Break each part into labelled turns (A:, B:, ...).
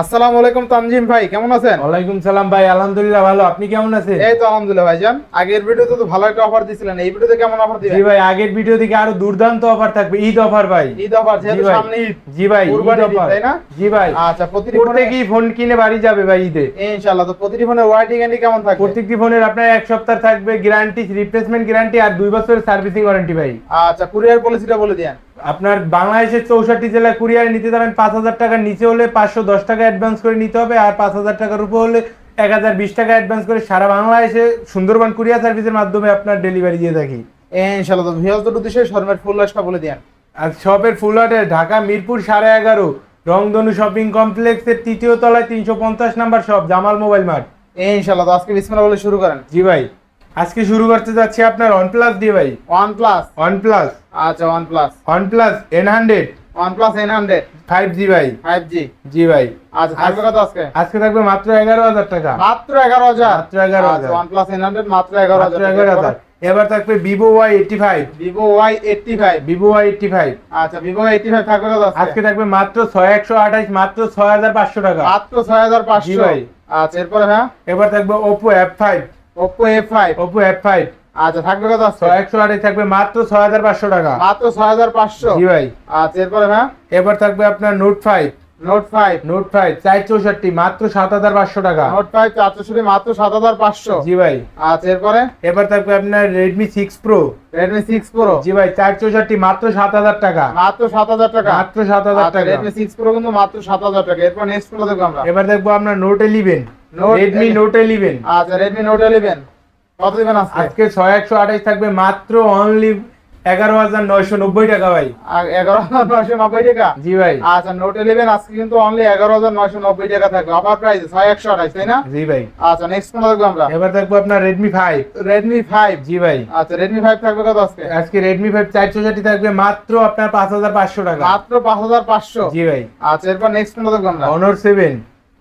A: আসসালামু আলাইকুম তানজিম ভাই কেমন আছেন?
B: ওয়ালাইকুম সালাম ভাই আলহামদুলিল্লাহ ভালো। আপনি কেমন আছেন?
A: এই তো আলহামদুলিল্লাহ ভাইজান। আগের ভিডিওতে তো ভালো একটা অফার দিছিলেন এই ভিডিওতে কেমন অফার
B: জি ভাই আগের ভিডিও থেকে আরও দুর্দান্ত অফার থাকবে ঈদ অফার ভাই।
A: ঈদ অফার যেহেতু। সামনে ঈদ
B: জি ভাই ঈদ অফার
A: তাই না?
B: জি ভাই।
A: আচ্ছা প্রতিটি ফোনে
B: প্রত্যেকই ফোন কিনে বাড়ি যাবে ভাই ঈদে।
A: ইনশাআল্লাহ তো প্রতিটি ফোনের ওয়ারেন্টি গ্যারান্টি কেমন থাকবে?
B: প্রত্যেকটি ফোনের আপনার এক সপ্তাহ থাকবে গ্যারান্টি রিপ্লেসমেন্ট গ্যারান্টি আর দুই বছরের সার্ভিসিং ওয়ারেন্টি ভাই।
A: আচ্ছা কুরিয়ার পলিসিটা বলে দিয়েন।
B: আপনার বাংলাদেশের চৌষট্টি জেলা কুরিয়ারে নিতে যাবেন পাঁচ হাজার টাকার নিচে হলে পাঁচশো দশ টাকা অ্যাডভান্স করে নিতে হবে আর পাঁচ হাজার টাকার উপর হলে এক হাজার বিশ টাকা অ্যাডভান্স করে সারা বাংলাদেশে সুন্দরবন কুরিয়ার সার্ভিসের মাধ্যমে আপনার ডেলিভারি দিয়ে থাকি।
A: ইনশাআল্লাহ ভিউয়ার্স দুটো উদ্দেশ্যে শর্মের ফুল লাইসটা বলে দিয়েন।
B: আর শপের ফুল আর্টের ঢাকা মিরপুর সাড়ে এগারো রংধনু শপিং কমপ্লেক্সের তৃতীয় তলায় তিনশো পঞ্চাশ number shop Jamal mobile mart.
A: ইনশাআল্লাহ আজকে বিসমিল্লাহ বলে শুরু করেন।
B: জি ভাই। আজকে শুরু করতে যাচ্ছি আপনার OnePlus দিয়ে ভাই। OnePlus OnePlus
A: আচ্ছা OnePlus OnePlus N100 OnePlus
B: N100 5G ভাই।
A: 5G জি
B: ভাই।
A: আজ থাকবে কত আজকে?
B: আজকে থাকবে মাত্র 11000 টাকা।
A: মাত্র 11000
B: মাত্র 11000
A: আচ্ছা, OnePlus N100 মাত্র
B: 11000 এবার থাকবে
A: Vivo Y85
B: Vivo Y85 Vivo Y85
A: আচ্ছা Vivo Y85 থাকবে কত
B: আজকে? থাকবে মাত্র 6128 মাত্র 6500 টাকা।
A: মাত্র 6500
B: জি ভাই।
A: আচ্ছা এরপরে হ্যাঁ?
B: এবার থাকবে
A: Oppo F5 Oppo
B: F5 Oppo F5
A: আচ্ছা থাকবে কত
B: আছে? থাকবে মাত্র 6500 টাকা।
A: মাত্র 6500
B: জি ভাই।
A: আচ্ছা এরপরে না?
B: এবার থাকবে আপনার note 5
A: note five.
B: Note five চার চৌষট্টি মাত্র সাত হাজার পাঁচশো টাকা।
A: নোট ফাইভ চারশো মাত্র সাত হাজার পাঁচশো।
B: জি ভাই।
A: আচ্ছা এরপরে?
B: এবার থাকবে আপনার Redmi six pro
A: Redmi six pro
B: জি ভাই চার চৌষট্টি মাত্র সাত হাজার টাকা।
A: মাত্র সাত হাজার টাকা।
B: মাত্র সাত হাজার
A: আচ্ছা
B: টাকা।
A: রেডমি সিক্স প্রো কিন্তু মাত্র সাত হাজার টাকা। এরপর নেক্সট প্রো দেখব আমরা।
B: এবার দেখব আপনার note eleven
A: Note
B: Redmi
A: 11
B: note eleven
A: আচ্ছা রেডমি নোট ইলেভেন কত দিবেন আজকে?
B: আজকে ছয় একশো আঠাইশ থাকবে মাত্র অনলি এগারো হাজার নয়শো নব্বই টাকা ভাই।
A: এগারো হাজার নয়শো নব্বই টাকা?
B: জি ভাই।
A: আচ্ছা নোট ইলেভেন আজকে কিন্তু অনলি এগারো হাজার নয়শো নব্বই টাকা থাকবে। অফার প্রাইস ছয় একশো আঠাইশ তাই না?
B: জি ভাই।
A: আচ্ছা নেক্সট কোন দেখব আমরা?
B: এবার দেখব আপনার রেডমি ফাইভ
A: রেডমি ফাইভ
B: জি ভাই।
A: আচ্ছা রেডমি ফাইভ থাকবে কত আজকে?
B: আজকে রেডমি ফাইভ চার চৌষট্টি থাকবে মাত্র আপনার পাঁচ হাজার পাঁচশো টাকা।
A: মাত্র পাঁচ হাজার পাঁচশো?
B: জি ভাই।
A: আচ্ছা এরপর নেক্সট কোন দেখব আমরা?
B: অনর সেভেন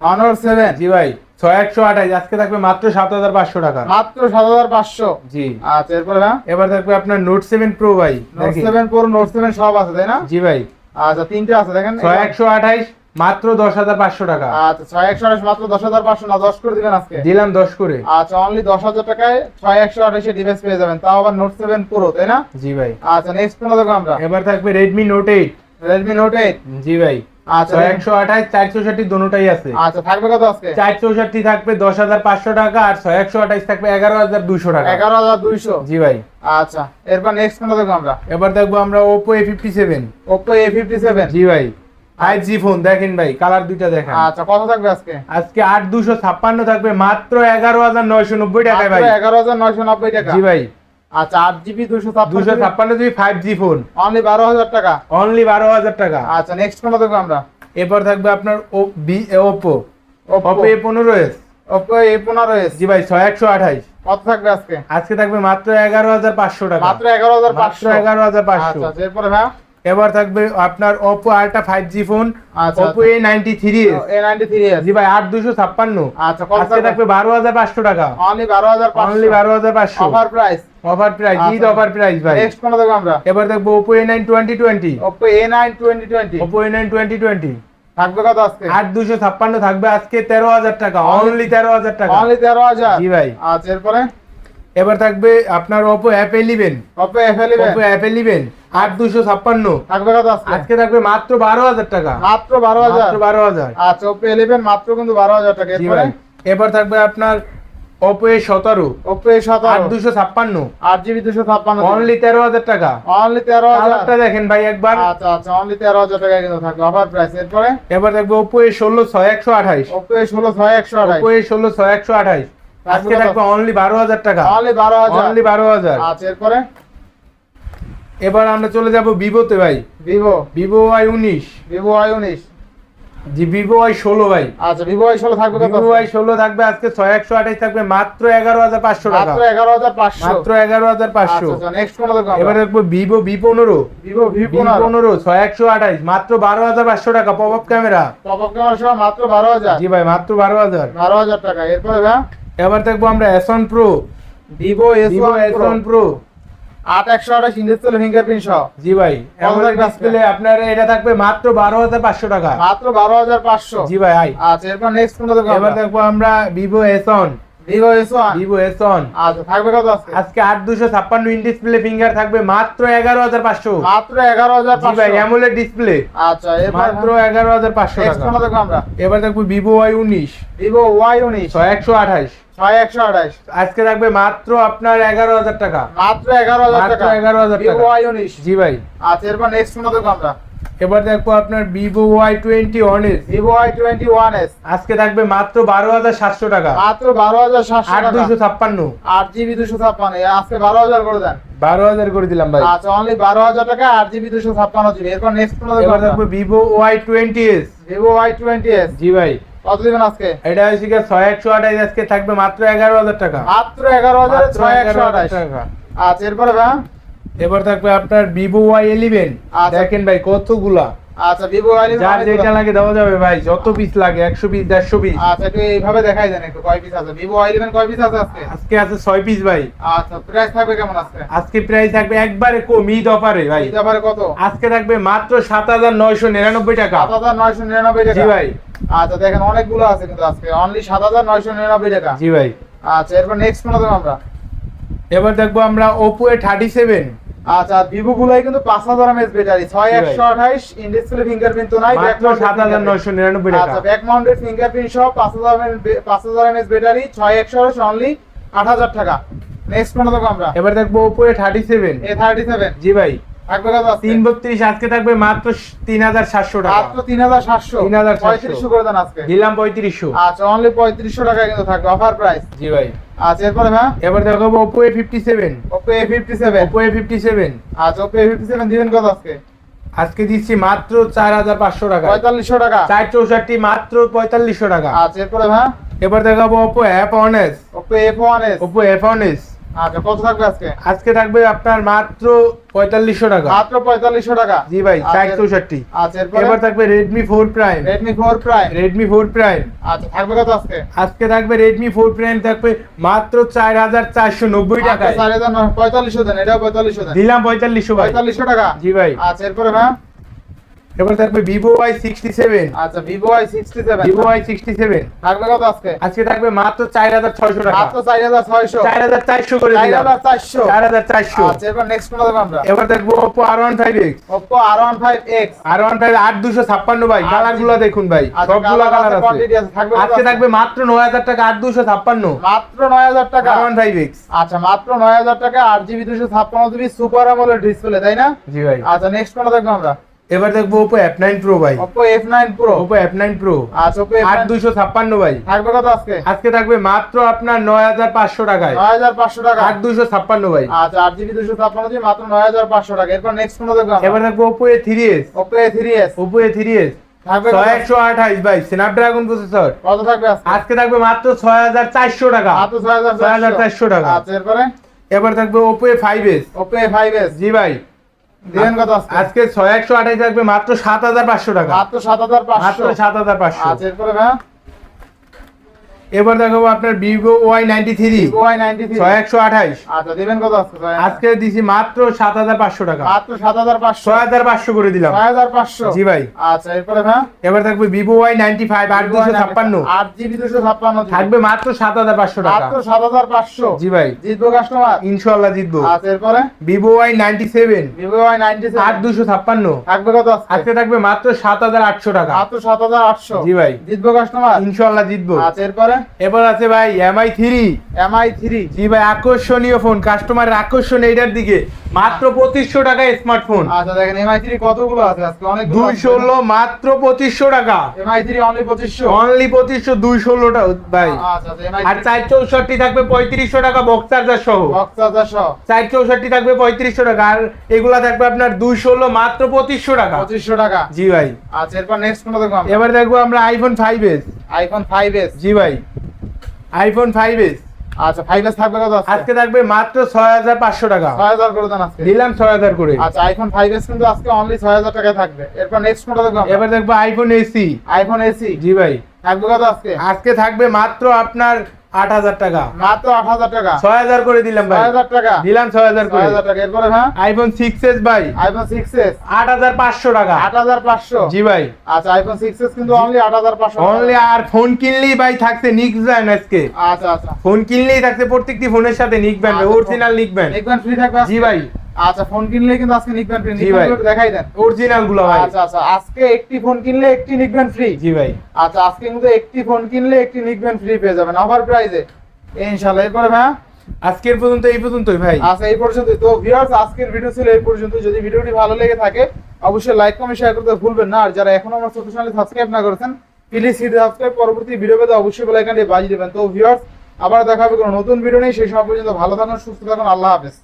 A: অনর সেভেন
B: জি ভাই। ছয় একশো আঠাইশ আজকে থাকবে মাত্র সাত হাজার পাঁচশো টাকা।
A: মাত্র সাত হাজার পাঁচশো?
B: জি।
A: আচ্ছা এরপরে
B: এবার থাকবে আপনার নোট সেভেন প্রো ভাই
A: note seven pro note seven সব আছে তাই না?
B: জি ভাই।
A: আচ্ছা তিনটে আছে দেখেন।
B: ছয় একশো আঠাইশ মাত্র দশ হাজার পাঁচশো টাকা।
A: আচ্ছা ছয় একশো আঠাশ মাত্র দশ হাজার পাঁচশো না দশ করে দিবেন আজকে?
B: দিলাম দশ করে।
A: আচ্ছা অনলি দশ হাজার টাকায় ছয় একশো আঠাশে ডিভাইস পেয়ে যাবেন তাও আবার নোট সেভেন প্রো তাই না?
B: জি ভাই।
A: আচ্ছা নেক্সট কোন দেখব আমরা?
B: এবার থাকবে Redmi note eight
A: Redmi note eight
B: জি ভাই।
A: আচ্ছা
B: ছয় একশো আঠাইশ চার চৌষট্টি দোনোটাই আছে।
A: আচ্ছা থাকবে কত আজকে?
B: চার চৌষট্টি থাকবে দশ হাজার পাঁচশো টাকা আর ছয় একশো আঠাইশ থাকবে এগারো হাজার দুশো টাকা।
A: এগারো হাজার দুইশো?
B: জি ভাই।
A: আচ্ছা এরপর নেক্সট দেখব আমরা?
B: এবার দেখব আমরা জি ভাই। ফোন দেখেন ভাই কালার দুইটা দেখেন।
A: আচ্ছা কত থাকবে আজকে?
B: আজকে আট দুশো ছাপ্পান্ন থাকবে মাত্র এগারো হাজার নয়শো নব্বই টাকায় ভাই।
A: এগারো হাজার নয়শো নব্বই টাকা।
B: জি ভাই।
A: আচ্ছা আট জিবি দুশো
B: দুশো ছাপ্পান্ন GB five G phone
A: only বারো হাজার টাকা?
B: অনলি বারো হাজার টাকা।
A: আচ্ছা নেক্সট দেখব আমরা?
B: এরপর থাকবে আপনার ও বি ওপো
A: ওপো
B: ওপো এ পনেরো এস
A: ওপো এ পনেরো এস
B: জি ভাই ছয় একশো আঠাইশ
A: কত থাকবে আজকে?
B: আজকে থাকবে মাত্র এগারো হাজার পাঁচশো টাকা।
A: মাত্র এগারো হাজার পাঁচশো।
B: এগারো হাজার পাঁচশো।
A: আচ্ছা আচ্ছা, এরপরে ভাই
B: এবার থাকবে আপনার Oppo ultra five G phone Oppo A ninety three S
A: A ninety three
B: জি ভাই আট দুশো ছাপ্পান্ন।
A: আচ্ছা
B: থাকবে? বারো হাজার পাঁচশো টাকা।
A: অনলি বারো হাজার
B: অনলি বারো হাজার পাঁচশো।
A: Offer price
B: offer price Eid
A: আচ্ছা।
B: অফার প্রাইস ভাই।
A: নেক্সট কোনটা দেখব আমরা?
B: এবার দেখব A nine twenty twenty
A: Oppo A nine twenty twenty থাকবে কত আজকে?
B: আট দুশো ছাপ্পান্ন থাকবে আজকে তেরো হাজার টাকা অনলি তেরো হাজার টাকা।
A: অনলি তেরো হাজার?
B: জি ভাই।
A: আচ্ছা এরপরে?
B: এবার থাকবে আপনার Oppo F eleven
A: Oppo F eleven
B: Oppo F আট দুশো ছাপ্পান্ন।
A: থাকবে কত আজকে?
B: আজকে থাকবে মাত্র বারো হাজার টাকা।
A: মাত্র বারো হাজার?
B: বারো হাজার।
A: আচ্ছা ওপো ইলেভেন মাত্র কিন্তু বারো হাজার টাকা। এরপরে?
B: এবার থাকবে আপনার ওপো এ সতেরো।
A: ওপো এ সতেরো।
B: দুশো ছাপ্পান্ন।
A: আট জিবি দুশো ছাপ্পান্ন
B: অনলি তেরো হাজার টাকা।
A: অনলি তেরো হাজার।
B: কালারটা দেখেন ভাই একবার।
A: আচ্ছা আচ্ছা অনলি তেরো হাজার টাকা কিন্তু থাকবে। অফার প্রাইস এরপরে?
B: এবার থাকবে ওপো এ ষোলো ছয় একশো আঠাইশ
A: ওপো এ ষোলো ছয় একশো আঠাশ।
B: ওপো এ ষোলো ছয় একশো আঠাইশ আজকে? থাকবে অনলি বারো হাজার টাকা।
A: অনলি বারো হাজার।
B: অনলি বারো হাজার।
A: আচ্ছা এরপরে?
B: এবার আমরা চলে যাব ভিভোতে ভাই।
A: ভিভো
B: ভিভো ওয়াই উনিশ।
A: ভিভো ওয়াই উনিশ।
B: জি ভিভো ওয়াই ষোলো ভাই।
A: আচ্ছা ভিভো ওয়াই ষোলো থাকবে
B: ভিভো ওয়াই ষোলো থাকবে আজকে ছয় একশো আঠাইশ থাকবে মাত্র এগারো হাজার পাঁচশো টাকা।
A: মাত্র এগারো হাজার পাঁচশো।
B: মাত্র এগারো হাজার পাঁচশো। এবার দেখব ভিভো ভি পনেরো।
A: ভিভো ভি
B: পনেরো। ছয় একশো আঠাইশ মাত্র বারো হাজার পাঁচশো টাকা pop up camera
A: pop up camera সহ মাত্র বারো হাজার।
B: জি ভাই মাত্র বারো হাজার।
A: বারো হাজার টাকা। এরপরে
B: এবার দেখব আমরা S one pro
A: Vivo S
B: Vivo S
A: one
B: pro
A: আট একশো আঠাশ ইন্ডিসপ্লে ফিঙ্গারপ্রিন্ট সহ।
B: জি ভাই ডিসপ্লে আপনার এটা থাকবে মাত্র বারো হাজার পাঁচশো টাকা।
A: মাত্র বারো হাজার পাঁচশো।
B: জি ভাই
A: আচ্ছা এরপর নেক্সট কোনটা
B: এবার দেখব আমরা Vivo
A: Vivo S one
B: Vivo S one
A: আচ্ছা থাকবে কত আজকে?
B: আজকে আট দুশো ছাপ্পান্ন ইন ডিসপ্লে ফিঙ্গার থাকবে মাত্র এগারো হাজার পাঁচশো।
A: মাত্র এগারো হাজার
B: ভাই অ্যামোলেড ডিসপ্লে
A: আচ্ছা
B: মাত্র এগারো হাজার পাঁচশো টাকা।
A: দেখব আমরা।
B: এবার দেখব ভিভো ওয়াই উনিশ।
A: ভিভো ওয়াই উনিশ।
B: ছয় একশো আঠাশ।
A: ছয় একশো আঠাশ।
B: আজকে থাকবে মাত্র আপনার এগারো হাজার টাকা।
A: মাত্র এগারো হাজার টাকা।
B: 11,000
A: ভিভো
B: টাকা।
A: ওয়াই উনিশ।
B: জি ভাই।
A: আচ্ছা এরপর নেক্সট কোনটা দেখব আমরা।
B: এবার দেখব আপনার Vivo Y twenty one S
A: Vivo Y twenty one S
B: আজকে থাকবে মাত্র বারো হাজার সাতশো টাকা।
A: মাত্র বারো হাজার সাতশো
B: আট দুশো ছাপ্পান্ন।
A: আট জিবি দুশো ছাপ্পান্ন। আজকে বারো হাজার করে দেন।
B: বারো হাজার করে দিলাম ভাই।
A: আচ্ছা অনলি বারো হাজার টাকা আট জিবি দুশো ছাপ্পান্ন জিবি। এরপর নেক্সট
B: এবার দেখব Vivo Y twenty S
A: Vivo Y twenty S
B: জি ভাই।
A: কত দিবেন আজকে?
B: এটা হচ্ছে গিয়ে ছয় একশো আঠাশ আজকে থাকবে মাত্র এগারো হাজার টাকা।
A: মাত্র এগারো হাজার ছয় একশো
B: 11,000
A: আঠাশ
B: টাকা।
A: আচ্ছা এরপরে ভাই?
B: এবার থাকবে আপনার ভিভো ওয়াই ইলেভেন। দেখেন ভাই কতগুলা।
A: আচ্ছা ভিভো ওয়াই
B: যার যেটা লাগে দেওয়া যাবে ভাই যত পিস লাগে একশো পিস দেড়শো পিস
A: আচ্ছা একটু এইভাবে দেখাই দেন একটু কয় পিস আছে? ভিভো ওয়াই ইলেভেন কয় পিস আছে আজকে?
B: আজকে আছে ছয় পিস ভাই।
A: আচ্ছা প্রাইস থাকবে কেমন আজকে?
B: আজকে প্রাইস থাকবে একবারে কম ঈদ অফারে ভাই।
A: কত?
B: আজকে থাকবে মাত্র সাত হাজার নয়শো নিরানব্বই টাকা।
A: সাত হাজার নয়শো নিরানব্বই টাকা।
B: জি ভাই।
A: আচ্ছা দেখেন অনেকগুলো আছে কিন্তু আজকে। অনলি সাত হাজার নয়শো নিরানব্বই টাকা।
B: জি ভাই।
A: আচ্ছা এরপর নেক্সট দেবো আমরা।
B: এবার দেখব আমরা ওপো এ থার্টি সেভেন
A: আচ্ছা ভিভো গুলাই কিন্তু পাঁচ হাজার এমএস ব্যাটারি ছয় একশো আঠাইশ ইন ডিসপ্লে ফিঙ্গারপ্রিন্ট তো নাই
B: সাত হাজার নয়শো নিরানব্বই
A: আচ্ছা ব্যাক মাউন্টেড ফিঙ্গারপ্রিন্ট সহ পাঁচ হাজার পাঁচ হাজার এমএস ব্যাটারি ছয় একশো আঠাশ অনলি আট হাজার টাকা। নেক্সট কোনটা দেবো আমরা।
B: এবার দেখব Oppo A thirty seven
A: A thirty seven
B: জি ভাই।
A: থাকবে
B: তিন বত্রিশ আজকে থাকবে মাত্র তিন হাজার সাতশো টাকা।
A: মাত্র তিন হাজার সাতশো।
B: 3,700
A: পঁয়ত্রিশশো করে দেন আজকে।
B: দিলাম পঁয়ত্রিশশো।
A: আচ্ছা অনলি পঁয়ত্রিশশো টাকা কিন্তু থাকবে। অফার প্রাইস
B: জি ভাই।
A: আচ্ছা এরপরে হ্যাঁ?
B: এবার দেখাবো Oppo
A: A57 Oppo A57 Oppo
B: Oppo A fifty seven
A: দিবেন কত আজকে?
B: আজকে দিচ্ছি মাত্র চার হাজার পাঁচশো টাকা।
A: পঁয়তাল্লিশশো টাকা।
B: চার চৌষট্টি মাত্র পঁয়তাল্লিশশো টাকা।
A: আচ্ছা এরপরে হ্যাঁ?
B: এবার দেখাবো
A: Oppo F Oppo
B: F1S F F1S
A: আচ্ছা কত থাকবে আজকে?
B: আজকে থাকবে আপনার মাত্র পঁয়তাল্লিশশো টাকা।
A: মাত্র পঁয়তাল্লিশশো টাকা?
B: জি ভাই
A: আচ্ছা,
B: চার চৌষট্টি।
A: আচ্ছা
B: এবার থাকবে Redmi four prime
A: Redmi four prime
B: Redmi four prime
A: আচ্ছা থাকবে কত আজকে?
B: আজকে থাকবে রেডমি ফোর প্রাইম থাকবে মাত্র চার হাজার চারশো নব্বই টাকায়।
A: চার হাজার পঁয়তাল্লিশশো দেন এটাও পঁয়তাল্লিশশো
B: দিলাম পঁয়তাল্লিশশো
A: পঁয়তাল্লিশশো টাকা?
B: জি ভাই।
A: আচ্ছা এরপরে হ্যাঁ
B: এবার থাকবে ভিভো ওয়াই সিক্সটি সেভেন
A: আচ্ছা Vivo Y sixty seven
B: Vivo Y sixty seven
A: থাকবে কত আজকে?
B: আজকে থাকবে মাত্র চার হাজার ছয়শো টাকা।
A: মাত্র চার হাজার ছয়শো।
B: চার হাজার চারশো করে
A: চার
B: দিলাম
A: হাজার চারশো।
B: চার হাজার চারশো।
A: আচ্ছা এরপর নেক্সট কোনটা দেবো আমরা।
B: এবার দেখব Oppo R one five X
A: Oppo R one five X
B: R one five আট দুশো ছাপ্পান্ন ভাই।
A: আট
B: কালারগুলো দেখুন ভাই।
A: আচ্ছা,
B: সবগুলো কালার
A: আছে,
B: আজকে
A: আজকে?
B: থাকবে মাত্র নয় হাজার টাকা আট দুশো ছাপ্পান্ন।
A: মাত্র নয় হাজার টাকা।
B: আর ওয়ান ফাইভ এক্স
A: আচ্ছা মাত্র নয় হাজার টাকা আট জিবি দুশো ছাপ্পান্ন জিবি সুপার আমলের ডিসপ্লে তাই না?
B: জি ভাই।
A: আচ্ছা নেক্সট কোনটা দেখব আমরা।
B: এবার দেখব ওপো এফ নাইন প্রো ভাই।
A: Oppo F nine pro
B: Oppo F nine pro
A: আচ্ছা ওপো
B: আট দুশো ছাপ্পান্ন ভাই।
A: থাকবে কত আজকে?
B: আজকে থাকবে মাত্র আপনার নয় হাজার পাঁচশো টাকায়।
A: নয় হাজার পাঁচশো টাকা।
B: আট দুশো ছাপ্পান্ন ভাই।
A: আচ্ছা আট জিবি দুশো ছাপ্পান্ন জিবি মাত্র নয় হাজার পাঁচশো টাকা। এরপর নেক্সট কোনটা দেখব
B: এবার দেখব Oppo A three S
A: Oppo A three S
B: Oppo A three S একশো আঠাইশ ভাই স্ন্যাপড্রাগন প্রসেসর
A: কত থাকবে আজকে?
B: থাকবে মাত্র ছয় হাজার চারশো টাকা।
A: মাত্র ছয় হাজার
B: ছয় হাজার চারশো টাকা।
A: আচ্ছা এরপরে?
B: এবার থাকবে Oppo A five S
A: Oppo A five S
B: জি ভাই।
A: দিবেন কত আজকে?
B: আজকে ছয় একশো আঠাইশ থাকবে মাত্র সাত হাজার পাঁচশো টাকা।
A: মাত্র সাত হাজার
B: মাত্র
A: পাঁচশো
B: সাত হাজার পাঁচশো।
A: আচ্ছা এরপরে ভাই
B: এবার দেখাবো আপনার Vivo Y ninety three
A: Y ninety three
B: একশো আঠাইশ
A: আচ্ছা দিবেন কত আজকে
B: দিছি মাত্র সাত হাজার পাঁচশো টাকা।
A: মাত্র সাত হাজার পাঁচশো।
B: ছয় হাজার পাঁচশো করে দিলাম।
A: ছয় হাজার পাঁচশো।
B: জি ভাই।
A: আচ্ছা এরপরে
B: এবার থাকবে ভিভো ওয়াই নাইনটি ফাইভ আট দুশো ছাপ্পান্ন।
A: আট জিবি দুশো ছাপ্পান্ন
B: থাকবে মাত্র সাত হাজার পাঁচশো টাকা।
A: মাত্র সাত হাজার পাঁচশো।
B: জি ভাই।
A: জিতবো কাস্টমার
B: ইনশাল্লাহ জিতবো।
A: আচ্ছা এরপরে?
B: Vivo Y ninety seven
A: Vivo Y ninety
B: আট দুশো ছাপ্পান্ন।
A: থাকবে কত আজকে?
B: আজকে থাকবে মাত্র সাত হাজার আটশো টাকা।
A: মাত্র সাত হাজার আটশো।
B: জি ভাই।
A: জিতবো কাস্টমার
B: ইনশাল্লাহ জিতবো।
A: আচ্ছা এরপরে?
B: এবার আছে ভাই এমআই থ্রি
A: এমআই থ্রি
B: জি ভাই আকর্ষণীয় ফোন কাস্টমারের আকর্ষণ এইটার দিকে। মাত্র পঁচিশশো টাকায় স্মার্টফোন
A: আচ্ছা দেখেন এমআই থ্রি কতগুলো আছে আজকে? অনেক
B: দুই ষোলো মাত্র পঁচিশশো টাকা।
A: এমআই থ্রি অনলি পঁচিশশো?
B: অনলি পঁচিশশো দুই ষোলোটা ভাই।
A: আচ্ছা
B: আর চার চৌষট্টি থাকবে পঁয়ত্রিশশো টাকা বক্স চার্জার সহ।
A: বক্স চার্জার সহ।
B: চার চৌষট্টি থাকবে পঁয়ত্রিশশো টাকা। আর এগুলা থাকবে আপনার দুই ষোলো মাত্র পঁচিশশো টাকা।
A: পঁচিশশো টাকা।
B: জি ভাই।
A: আচ্ছা এরপর নেক্সট কোনটা দেখব
B: এবার দেখব আমরা iPhone five S
A: iPhone five S
B: জি ভাই। আইফোন ফাইভ এস
A: আচ্ছা ফাইভ এস থাকবে কত আজকে?
B: থাকবে মাত্র ছয় হাজার পাঁচশো টাকা।
A: ছয় হাজার করে দেন আজকে।
B: দিলাম ছয় হাজার করে।
A: আচ্ছা আইফোন ফাইভ এস কিন্তু আজকে অনলি ছয় হাজার টাকায় থাকবে। এরপর নেক্সট মডেল দেখব
B: এবার দেখব আইফোন এসি
A: আইফোন এসি
B: জি ভাই।
A: থাকবে কত আজকে?
B: আজকে থাকবে মাত্র আপনার আট হাজার টাকা।
A: মাত্র আট হাজার টাকা।
B: ছয় হাজার করে দিলাম ভাই।
A: হাজার টাকা।
B: দিলাম ছয় হাজার
A: ছয়
B: করে
A: হাজার টাকা। এরপরে হ্যাঁ?
B: আইফোন সিক্স এস ভাই।
A: আইফোন সিক্স এস
B: আট হাজার পাঁচশো টাকা।
A: আট হাজার পাঁচশো।
B: জি ভাই।
A: আচ্ছা আইফোন সিক্স এস কিন্তু অনলি আট হাজার পাঁচশো
B: অনলি আর ফোন কিনলেই ভাই থাকছে নিক আজকে।
A: আচ্ছা আচ্ছা।
B: ফোন কিনলেই থাকছে প্রত্যেকটি ফোনের সাথে নিক ব্যান্ড অরিজিনাল নিক
A: নিকবেন ফ্রি থাকবে
B: জি ভাই।
A: আচ্ছা ফোন কিনলে কিন্তু আজকে নিকবেন ফ্রি
B: জি ভাই।
A: দেখাই দেন।
B: অরিজিনালগুলো ভাই।
A: আচ্ছা আচ্ছা আজকে একটি ফোন কিনলে একটি নিকবেন ফ্রি
B: জি ভাই।
A: আচ্ছা আজকে কিন্তু একটি ফোন কিনলে একটি নিকবেন ফ্রি পেয়ে যাবেন। অফার প্রাইজে ইনশাআল্লাহ এরপরে ভাই?
B: আজকের পর্যন্ত এই পর্যন্তই ভাই।
A: আচ্ছা এই পর্যন্ত তো ভিউয়ার্স আজকের ভিডিও ছিল এই পর্যন্ত যদি ভিডিওটি ভালো লেগে থাকে অবশ্যই লাইক কমেন্ট শেয়ার করতে ভুলবেন না। আর যারা এখনও আমার ছোট চ্যানেলে সাবস্ক্রাইব না করেছেন প্লিজ হিট সাবস্ক্রাইব পরবর্তী ভিডিও পেতে অবশ্যই বেল আইকনটি বাজিয়ে দেবেন। তো ভিউয়ার্স আবার দেখা হবে কোনো নতুন ভিডিও নেই সেই সময় পর্যন্ত ভালো থাকুন সুস্থ থাকুন। আল্লাহ হাফেজ।